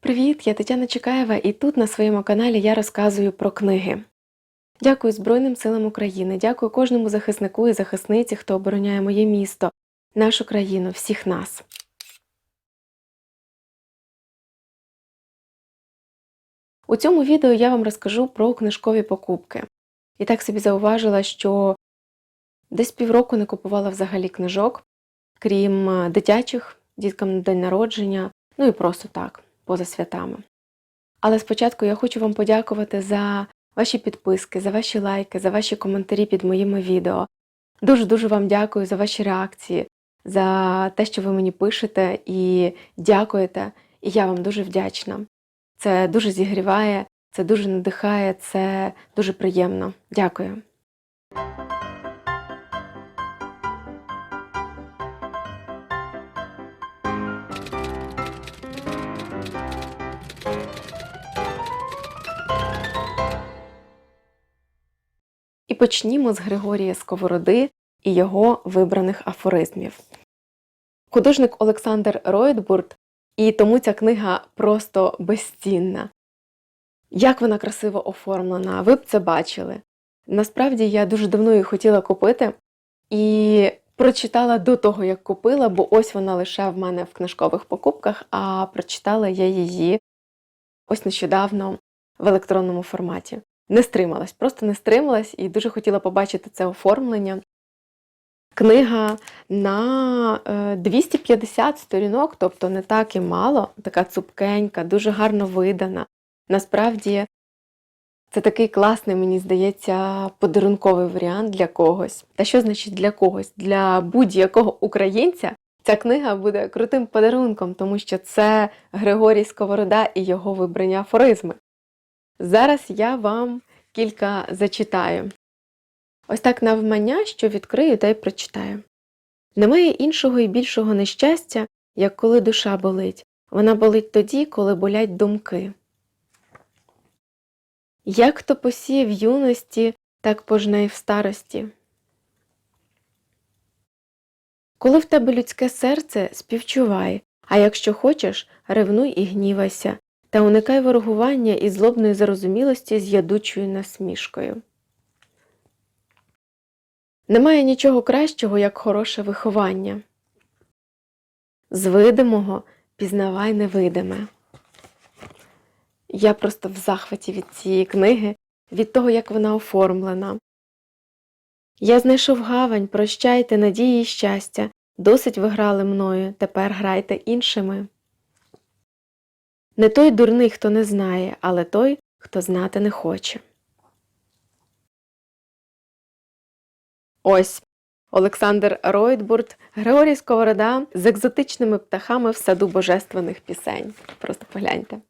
Привіт, я Тетяна Чекаєва, і тут на своєму каналі я розказую про книги. Дякую Збройним силам України, дякую кожному захиснику і захисниці, хто обороняє моє місто, нашу країну, всіх нас. У цьому відео я вам розкажу про книжкові покупки. І так собі зауважила, що десь півроку не купувала взагалі книжок, крім е, дитячих, діткам на день народження, ну і просто так, поза святами. Але спочатку я хочу вам подякувати за ваші підписки, за ваші лайки, за ваші коментарі під моїми відео. Дуже-дуже вам дякую за ваші реакції, за те, що ви мені пишете і дякуєте. І я вам дуже вдячна. Це дуже зігріває, це дуже надихає, це дуже приємно. Дякую. Почнімо з Григорія Сковороди і його вибраних афоризмів. Художник Олександр Ройтбурт, і тому ця книга просто безцінна. Як вона красиво оформлена, ви б це бачили. Насправді я дуже давно її хотіла купити і прочитала до того, як купила, бо ось вона лише в мене в книжкових покупках, а прочитала я її ось нещодавно в електронному форматі. Не стрималась, просто не стрималась і дуже хотіла побачити це оформлення. Книга на е, 250 сторінок, тобто не так і мало, така цупкенька, дуже гарно видана. Насправді це такий класний, мені здається, подарунковий варіант для когось. Та що значить для когось? Для будь-якого українця ця книга буде крутим подарунком, тому що це Григорій Сковорода і його вибрання афоризми. Зараз я вам кілька зачитаю. Ось так навмання, що відкрию та й прочитаю. Немає іншого і більшого нещастя, як коли душа болить. Вона болить тоді, коли болять думки. Як хто посіє в юності, так пожне й в старості. Коли в тебе людське серце, співчувай, а якщо хочеш, ревнуй і гнівайся, та уникай ворогування і злобної зарозумілості з ядучою насмішкою. Немає нічого кращого, як хороше виховання. З видимого пізнавай невидиме. Я просто в захваті від цієї книги, від того, як вона оформлена. Я знайшов гавань, прощайте, надії й щастя, досить ви грали мною, тепер грайте іншими. Не той дурний, хто не знає, але той, хто знати не хоче. Ось Олександр Ройтбурт, Григорій Сковорода з екзотичними птахами в саду божественних пісень. Просто погляньте.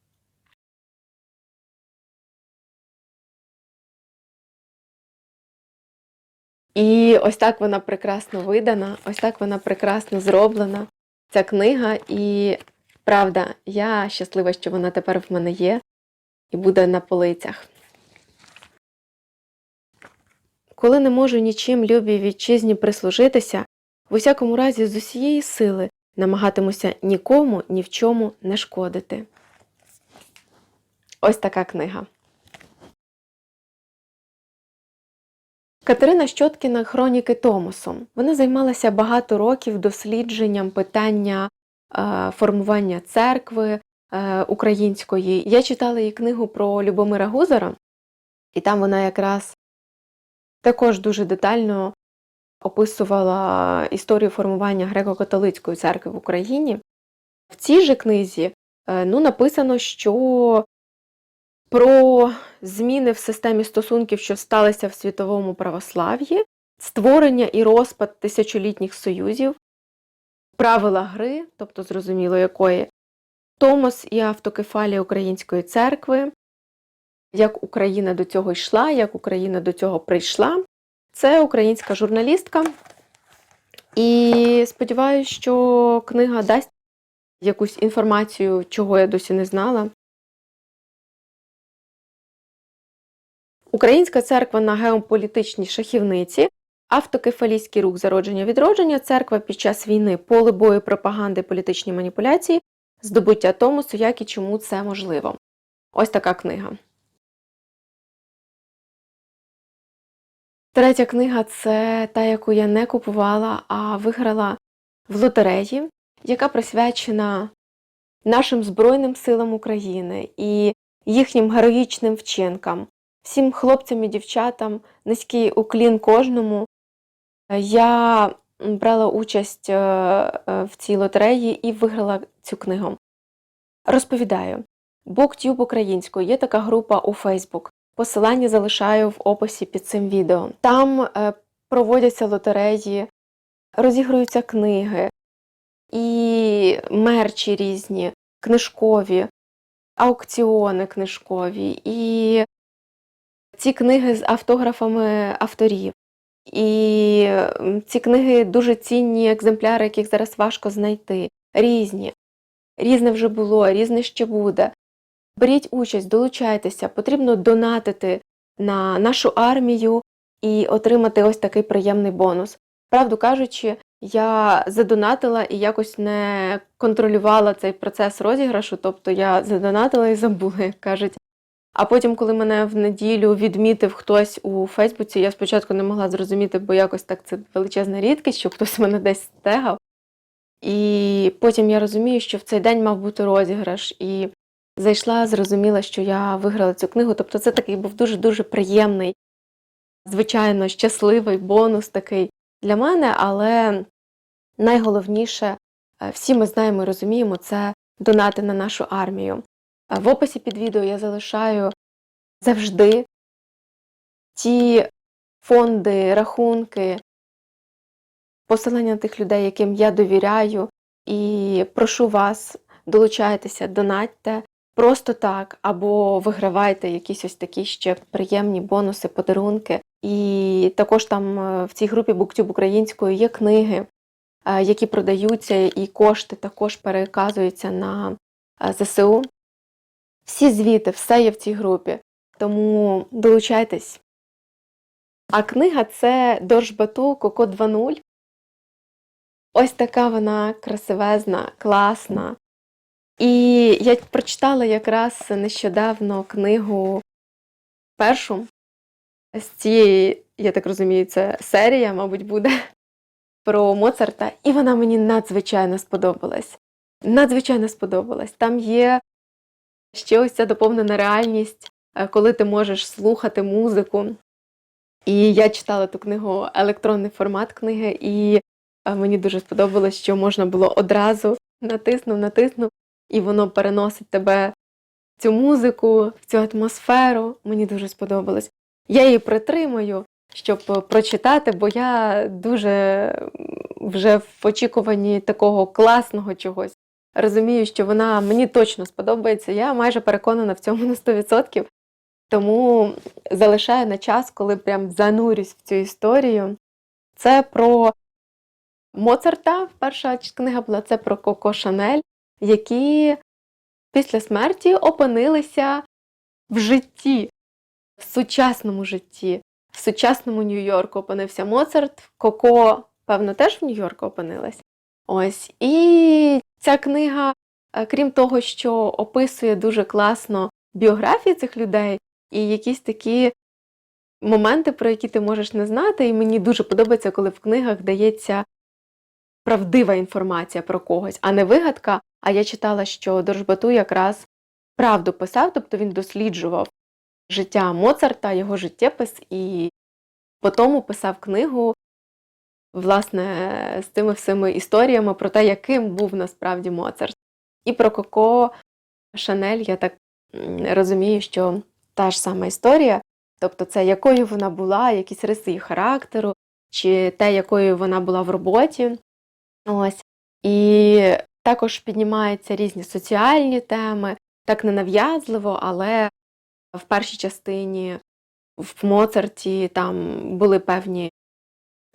І ось так вона прекрасно видана, ось так вона прекрасно зроблена, ця книга. І правда, я щаслива, що вона тепер в мене є і буде на полицях. Коли не можу нічим любій вітчизні прислужитися, в усякому разі з усієї сили намагатимуся нікому ні в чому не шкодити. Ось така книга. Катерина Щоткіна Хроніки Томосом. Вона займалася багато років дослідженням питання формування церкви е, української. Я читала її книгу про Любомира Гузара, і там вона якраз також дуже детально описувала історію формування греко-католицької церкви в Україні. В цій же книзі е, ну, написано, що про зміни в системі стосунків, що сталися в світовому православ'ї, створення і розпад тисячолітніх союзів, правила гри, тобто зрозуміло якої, Томос і автокефалія Української церкви, як Україна до цього йшла, як Україна до цього прийшла. Це українська журналістка. І сподіваюся, що книга дасть якусь інформацію, чого я досі не знала. Українська церква на геополітичній шахівниці, автокефалійський рух зародження відродження, церква під час війни, поле бою, пропаганди, політичні маніпуляції, здобуття Томосу, як і чому це можливо. Ось така книга. Третя книга це та, яку я не купувала, а виграла в лотереї, яка присвячена нашим Збройним силам України і їхнім героїчним вчинкам, всім хлопцям і дівчатам, низький уклін кожному. Я брала участь е, е, в цій лотереї і виграла цю книгу. Розповідаю, BookTube українською є така група у Facebook. Посилання залишаю в описі під цим відео. Там е, проводяться лотереї, розігруються книги і мерчі різні, книжкові, аукціони книжкові, і ці книги з автографами авторів. І ці книги дуже цінні екземпляри, яких зараз важко знайти. Різні. Різне вже було, різне ще буде. Беріть участь, долучайтеся, потрібно донатити на нашу армію і отримати ось такий приємний бонус. Правду кажучи, я задонатила і якось не контролювала цей процес розіграшу, тобто я задонатила і забула, як кажуть. А потім, коли мене в неділю відмітив хтось у Фейсбуці, я спочатку не могла зрозуміти, бо якось так це величезна рідкість, що хтось мене десь стегав. І потім я розумію, що в цей день мав бути розіграш. І зайшла, зрозуміла, що я виграла цю книгу. Тобто це такий був дуже-дуже приємний, звичайно, щасливий бонус такий для мене, але найголовніше, е, всі ми знаємо і розуміємо, це донати на нашу армію. В описі під відео я залишаю завжди ті фонди, рахунки, посилання тих людей, яким я довіряю, і прошу вас, долучайтеся, донатьте просто так, або вигравайте якісь ось такі ще приємні бонуси, подарунки. І також там е, в цій групі BookTube українською є книги, е, які продаються, і кошти також переказуються на е, ЗСУ. Всі звіти, все є в цій групі. Тому долучайтесь. А книга це Доржбату Коко 2.0. Ось така вона красивезна, класна. І я прочитала якраз нещодавно книгу першу з цієї, я так розумію, це серія, мабуть, буде про Моцарта, і вона мені надзвичайно сподобалась. Надзвичайно сподобалась. Там є ще ось ця доповнена реальність, е, коли ти можеш слухати музику. І я читала ту книгу, електронний формат книги, і е, мені дуже сподобалось, що можна було одразу натиснув, натиснув, і воно переносить тебе в цю музику, в цю атмосферу. Мені дуже сподобалось. Я її притримую, щоб е, прочитати, бо я дуже вже в очікуванні такого класного чогось. Розумію, що вона мені точно сподобається. Я майже переконана в цьому на 100%. Тому залишаю на час, коли прям занурюсь в цю історію. Це про Моцарта. Перша книга була це про Коко Шанель, які після смерті опинилися в житті, в сучасному житті, в сучасному Нью-Йорку опинився Моцарт. Коко, певно, теж в Нью-Йорку опинилась. Ось. І ця книга, е, крім того, що описує дуже класно біографії цих людей і якісь такі моменти, про які ти можеш не знати. І мені дуже подобається, коли в книгах дається правдива інформація про когось, а не вигадка. А я читала, що Доржбату якраз правду писав, тобто він досліджував життя Моцарта, його життєпис, і по тому писав книгу, власне, з тими всіми історіями про те, яким був насправді Моцарт. І про Коко Шанель я так розумію, що та ж сама історія, тобто це якою вона була, якісь риси її характеру, чи те, якою вона була в роботі. Ось. І також піднімаються різні соціальні теми, так ненав'язливо, але в першій частині в Моцарті там були певні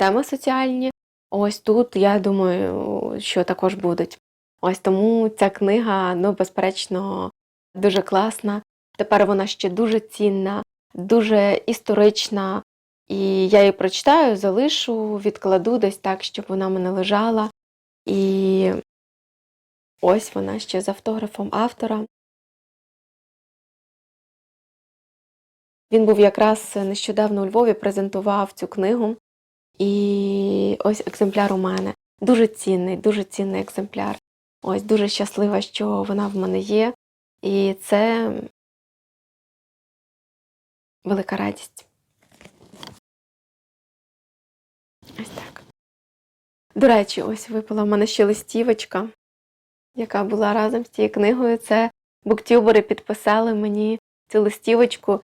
теми соціальні. Ось тут, я думаю, що також будуть. Ось тому ця книга, ну, безперечно, дуже класна. Тепер вона ще дуже цінна, дуже історична. І я її прочитаю, залишу, відкладу десь так, щоб вона мене лежала. І Ось вона ще з автографом автора. Він був якраз нещодавно у Львові, презентував цю книгу. І ось екземпляр у мене. Дуже цінний, дуже цінний екземпляр. Ось дуже щаслива, що вона в мене є. І це велика радість. Ось так. До речі, ось випала в мене ще листівочка, яка була разом з цією книгою. Це буктюбери підписали мені цю листівочку.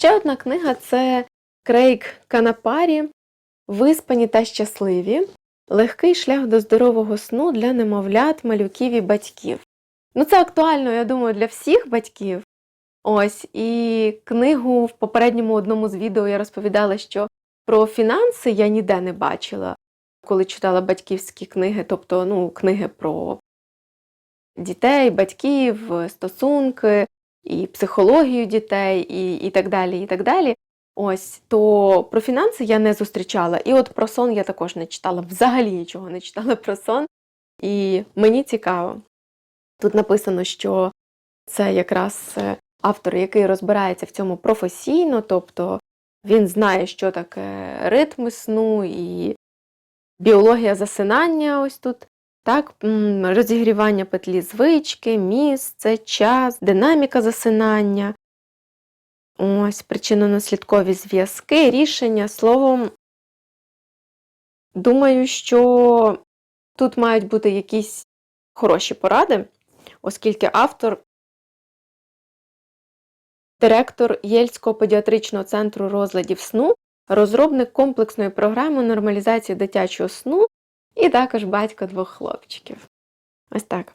Ще одна книга це Крейг Канапарі Виспані та щасливі. Легкий шлях до здорового сну для немовлят, малюків і батьків. Ну, це актуально, я думаю, для всіх батьків. Ось, і книгу в попередньому одному з відео я розповідала, що про фінанси я ніде не бачила, коли читала батьківські книги, тобто ну, книги про дітей, батьків, стосунки, і психологію дітей, і, і так далі. і так далі. Ось, то про фінанси я не зустрічала. І от про сон я також не читала, взагалі нічого не читала про сон. І мені цікаво. Тут написано, що це якраз е, автор, який розбирається в цьому професійно, тобто він знає, що таке ритми сну і біологія засинання ось тут. Так, розігрівання петлі звички, місце, час, динаміка засинання. Ось причинно-наслідкові зв'язки, рішення. Словом, думаю, що тут мають бути якісь хороші поради, оскільки автор, директор Єльського педіатричного центру розладів сну, розробник комплексної програми нормалізації дитячого сну і також батько двох хлопчиків. Ось так.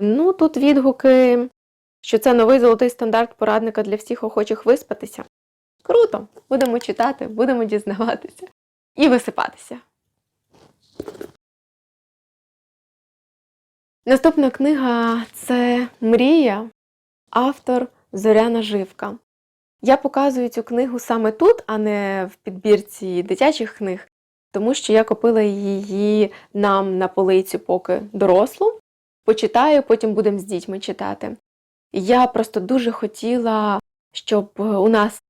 Ну, тут відгуки що це новий золотий стандарт порадника для всіх охочих виспатися. Круто! Будемо читати, будемо дізнаватися і висипатися. Наступна книга це Мрія, автор Зоряна Живка. Я показую цю книгу саме тут, а не в підбірці дитячих книг, тому що я купила її нам на полицю поки дорослу. Почитаю, потім будемо з дітьми читати. Я просто дуже хотіла, щоб у нас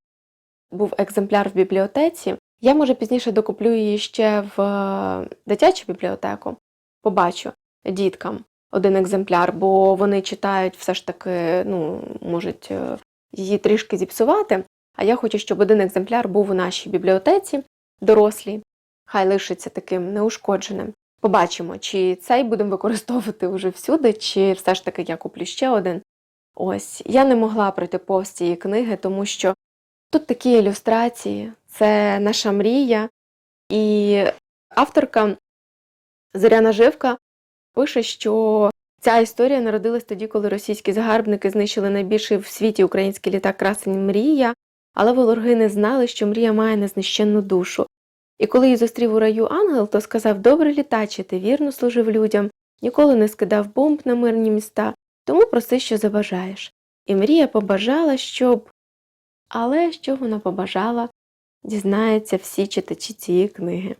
був екземпляр в бібліотеці. Я, може, пізніше докуплю її ще в е, дитячу бібліотеку, побачу діткам один екземпляр, бо вони читають все ж таки, ну, можуть е, її трішки зіпсувати. А я хочу, щоб один екземпляр був у нашій бібліотеці, дорослій, хай лишиться таким неушкодженим. Побачимо, чи цей будемо використовувати вже всюди, чи все ж таки я куплю ще один. Ось, я не могла пройти повз цієї книги, тому що тут такі ілюстрації, це наша мрія, і авторка Зоряна Живка пише, що ця історія народилась тоді, коли російські загарбники знищили найбільший в світі український літак красень Мрія, але ворги не знали, що мрія має незнищенну душу. І коли її зустрів у раю ангел, то сказав Добре літаче, ти вірно служив людям, ніколи не скидав бомб на мирні міста, тому проси, що забажаєш. І Мрія побажала, щоб. Але що вона побажала, дізнаються всі читачі цієї книги.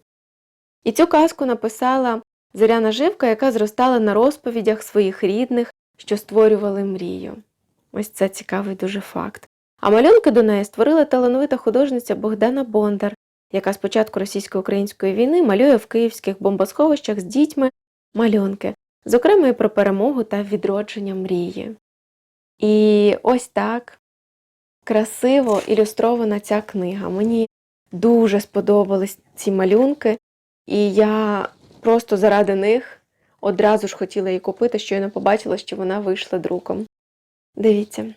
І цю казку написала Зоряна Живка, яка зростала на розповідях своїх рідних, що створювали мрію. Ось це цікавий дуже факт. А малюнки до неї створила талановита художниця Богдана Бондар, яка з початку російсько-української війни малює в київських бомбосховищах з дітьми малюнки, зокрема і про перемогу та відродження мрії. І ось так красиво ілюстрована ця книга. Мені дуже сподобались ці малюнки, і я просто заради них одразу ж хотіла її купити, щойно побачила, що вона вийшла друком. Дивіться.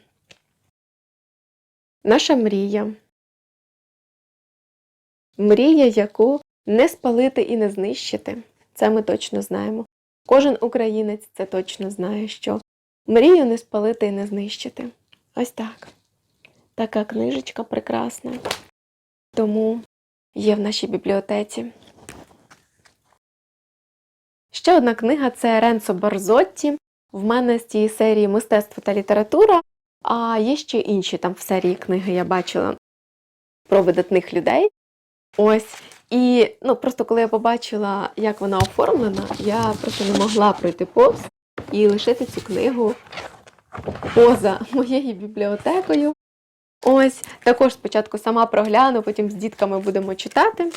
Наша мрія. Мрія, яку не спалити і не знищити. Це ми точно знаємо. Кожен українець це точно знає, що мрію не спалити і не знищити. Ось так. Така книжечка прекрасна. Тому є в нашій бібліотеці. Ще одна книга це Ренцо Барзотті. В мене з цієї серії Мистецтво та література, а є ще інші там в серії книги я бачила про видатних людей. Ось. І ну, просто коли я побачила, як вона оформлена, я просто не могла пройти повз і лишити цю книгу поза моєю бібліотекою. Ось, також спочатку сама прогляну, потім з дітками будемо читати.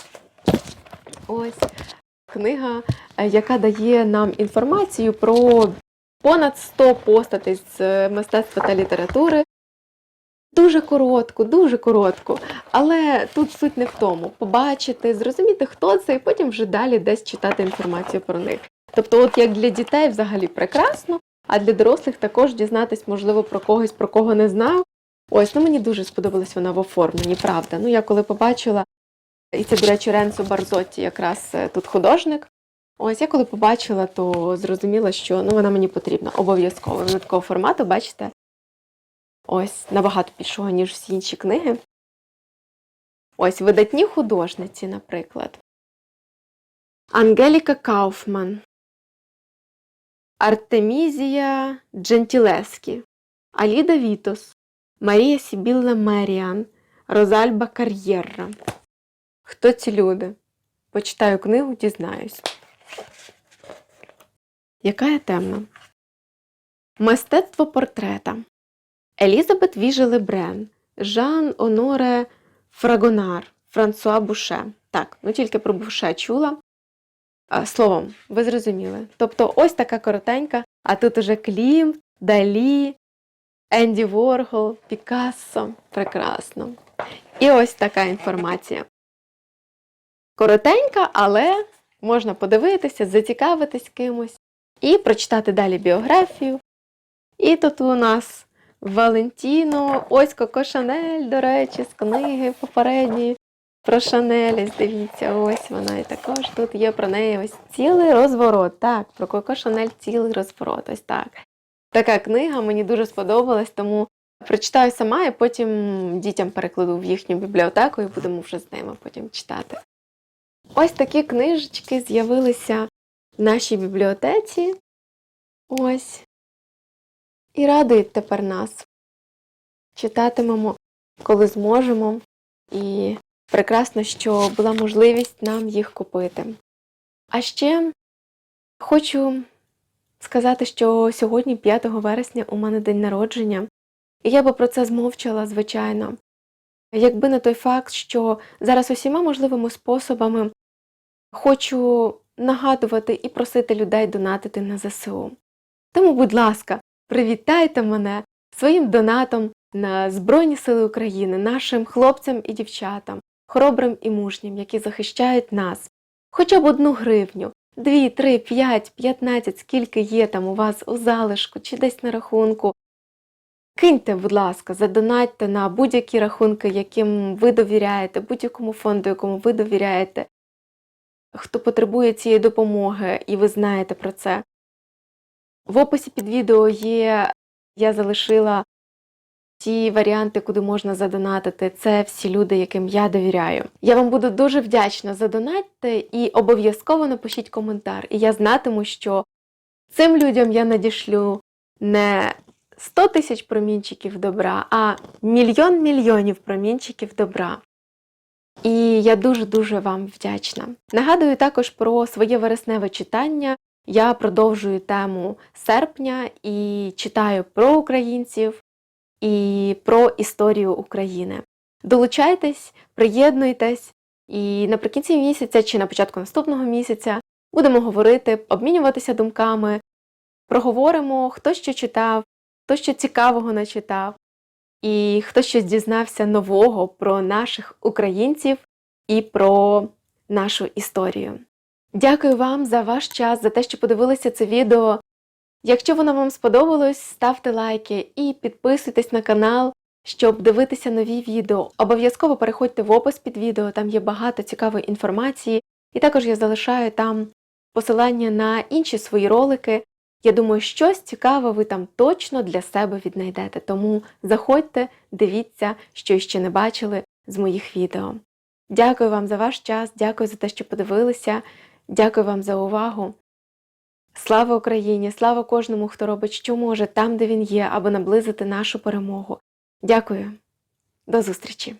Ось книга, е, яка дає нам інформацію про понад 100 постатей з е, мистецтва та літератури. Дуже коротко, дуже коротко. Але тут суть не в тому. Побачити, зрозуміти, хто це, і потім вже далі десь читати інформацію про них. Тобто, от як для дітей взагалі прекрасно, а для дорослих також дізнатись, можливо, про когось, про кого не знаю. Ось, ну мені дуже сподобалась вона в оформленні, правда. Ну, я коли побачила, і це, до речі, Ренцо Барзотті, якраз е, тут художник. Ось я коли побачила, то зрозуміла, що ну, вона мені потрібна обов'язково. Вона такого формату, бачите, ось набагато більшого, ніж всі інші книги. Ось видатні художниці, наприклад. Ангеліка Кауфман, Артемізія Джентілескі, Аліда Вітос, Марія Сібілла Меріан, Розальба Кар'єрра. Хто ці люди? Почитаю книгу, дізнаюсь. Яка я темна? Мистецтво портрета. Елізабет Віже Лебрен, Жан Оноре Фрагонар, Франсуа Буше. Так, ну тільки про Буше чула. Словом, ви зрозуміли. Тобто ось така коротенька, а тут уже Клім, Далі, Енді Воргол, Пікассо. Прекрасно. І ось така інформація. Коротенька, але можна подивитися, зацікавитись кимось і прочитати далі біографію. І тут у нас Валентіно, ось Коко Шанель, до речі, з книги попередньої про Шанель. Дивіться, ось вона і також тут є про неї ось цілий розворот. Так, про Коко Шанель цілий розворот. Ось так. Така книга мені дуже сподобалась, тому прочитаю сама і потім дітям перекладу в їхню бібліотеку і будемо вже з ними потім читати. Ось такі книжечки з'явилися в нашій бібліотеці. Ось. І радують тепер нас. Читатимемо, коли зможемо. І прекрасно, що була можливість нам їх купити. А ще хочу сказати, що сьогодні, 5 вересня, у мене день народження, і я би про це змовчала, звичайно. Якби не той факт, що зараз усіма можливими способами хочу нагадувати і просити людей донатити на ЗСУ. Тому, будь ласка, привітайте мене своїм донатом на Збройні Сили України, нашим хлопцям і дівчатам, хоробрим і мужнім, які захищають нас. Хоча б одну гривню, дві, три, п'ять, п'ятнадцять, скільки є там у вас у залишку чи десь на рахунку. Киньте, будь ласка, задонатьте на будь-які рахунки, яким ви довіряєте, будь-якому фонду, якому ви довіряєте, хто потребує цієї допомоги, і ви знаєте про це. В описі під відео є, я залишила ті варіанти, куди можна задонатити. Це всі люди, яким я довіряю. Я вам буду дуже вдячна за донатьте і обов'язково напишіть коментар. І я знатиму, що цим людям я надішлю не 100 тисяч промінчиків добра, а мільйон мільйонів промінчиків добра. І я дуже-дуже вам вдячна. Нагадую також про своє вересневе читання. Я продовжую тему серпня і читаю про українців і про історію України. Долучайтесь, приєднуйтесь, і наприкінці місяця чи на початку наступного місяця будемо говорити, обмінюватися думками, проговоримо, хто що читав, хто що цікавого начитав, і хто щось дізнався нового про наших українців і про нашу історію. Дякую вам за ваш час, за те, що подивилися це відео. Якщо воно вам сподобалось, ставте лайки і підписуйтесь на канал, щоб дивитися нові відео. Обов'язково переходьте в опис під відео, там є багато цікавої інформації, і також я залишаю там посилання на інші свої ролики. Я думаю, щось цікаве ви там точно для себе віднайдете. Тому заходьте, дивіться, що ще не бачили з моїх відео. Дякую вам за ваш час, дякую за те, що подивилися. Дякую вам за увагу. Слава Україні! Слава кожному, хто робить, що може там, де він є, аби наблизити нашу перемогу. Дякую. До зустрічі!